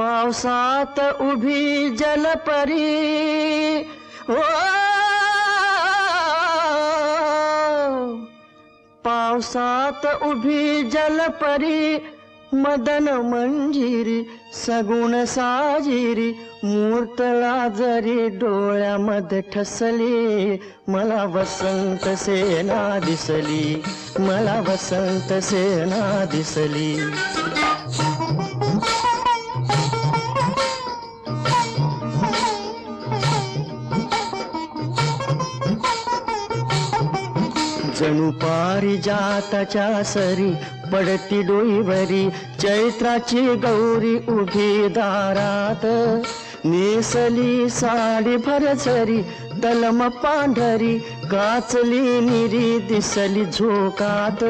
पावसात उभी जलपरी ओ पावसात उभी जलपरी मदन मंजिरी सगुण साजिरी मूर्तला जरी डोळ्यामध्ये ठसली मला वसंत सेना दिसली मला वसंत सेना दिसली. जणू पारिजाताच्या सरी पडती डोईवरी चैत्राची गौरी उभी दारात. नेसली साडी भरसरी तलम पांढरी गाचली निरी दिसली झोकात.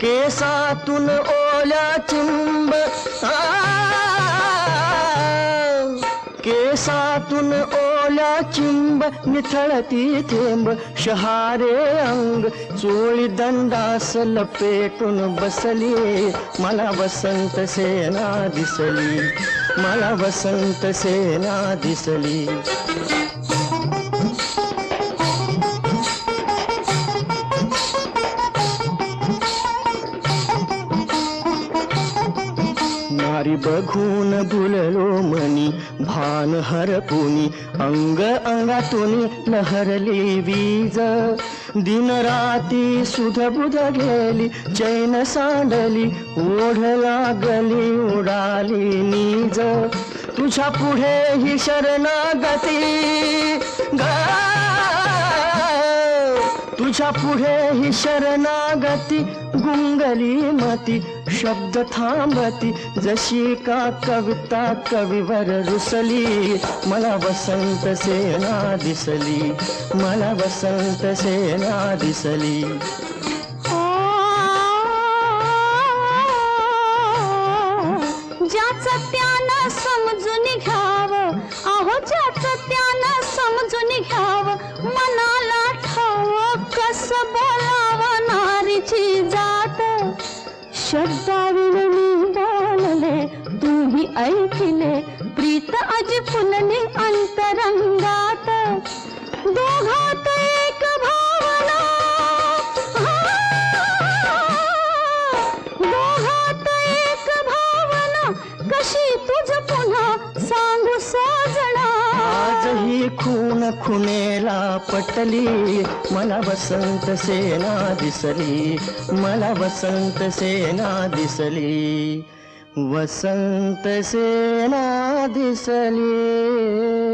केसातून ओल्या चिंब आ केसातून ओल्या चिंब निथळती थेंब शहारे अंग चोळी दंडास लपेटून बसली. मला वसंत सेना दिसली मला वसंत सेना दिसली. नारी बघून बुललो मनी भान हरपुनी अंग अंगातून लहरली वीज. दिन राती सुध बुध गेली चैन सांडली ओढ लागली उडाली नीज. तुझ्या पुढे ही शरणागती ग तुझ्या पुढे ही शरणागती गुंगली मती शब्द थांबती. जशी का कविता कवीवर रुसली मला वसंत सेना दिसली मला वसंत सेना दिसली. ज्याचं त्या नारीची जात शब्दाविण मी बोलले तुम्ही ऐकले प्रीत अज फुलले अंतरंगात खून खुनेला पटली. मला वसंत सेना दिसली. मला वसंत सेना दिसली. वसंत सेना दिसली.